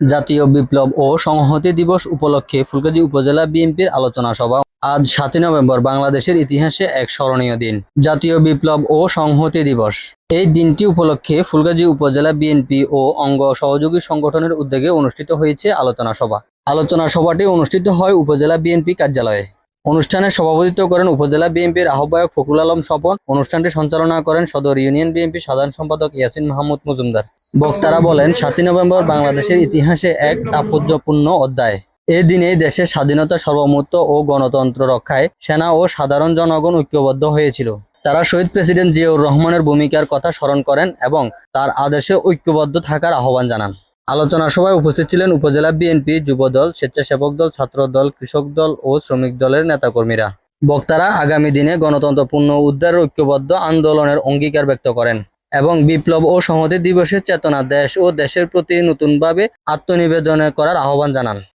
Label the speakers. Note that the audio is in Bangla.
Speaker 1: জাতীয় বিপ্লব ও সংহতি দিবস উপলক্ষে ফুলগাজী উপজেলা বিএনপির আলোচনা সভা। আজ সাতই নভেম্বর, বাংলাদেশের ইতিহাসে এক স্মরণীয় দিন। জাতীয় বিপ্লব ও সংহতি দিবস। এই দিনটি উপলক্ষে ফুলগাজী উপজেলা বিএনপি ও অঙ্গ সহযোগী সংগঠনের উদ্যোগে অনুষ্ঠিত হয়েছে আলোচনা সভা। আলোচনা সভাটি অনুষ্ঠিত হয় উপজেলা বিএনপি কার্যালয়ে। অনুষ্ঠানে সভাপতিত্ব করেন উপজেলা বিএনপির আহ্বায়ক ফখরুল আলম স্বপন। অনুষ্ঠানটি সঞ্চালনা করেন সদর ইউনিয়ন বিএনপি সাধারণ সম্পাদক ইয়াসিন মাহমুদ মজুমদার। বক্তারা বলেন, সাতই নভেম্বর বাংলাদেশের ইতিহাসে এক তাৎপর্যপূর্ণ অধ্যায়। এ দিনে দেশের স্বাধীনতা সার্বভৌমত্ব ও গণতন্ত্র রক্ষায় সেনা ও সাধারণ জনগণ ঐক্যবদ্ধ হয়েছিল। তারা শহীদ প্রেসিডেন্ট জিয়াউর রহমানের ভূমিকার কথা স্মরণ করেন এবং তার আদেশে ঐক্যবদ্ধ থাকার আহ্বান জানান। আলোচনা সভায় উপস্থিত ছিলেন উপজেলা বিএনপি যুবদল, স্বেচ্ছাসেবক দল ছাত্র দল কৃষক দল ও শ্রমিক দলের নেতাকর্মীরা। বক্তারা আগামী দিনে গণতন্ত্র পূর্ণ উদ্ধার ঐক্যবদ্ধ আন্দোলনের অঙ্গীকার ব্যক্ত করেন। এবং বিপ্লব ও সংহতি দিবসের চেতনা দেশ ও দেশের প্রতি নতুনভাবে আত্মনিবেদন করার আহ্বান জানান।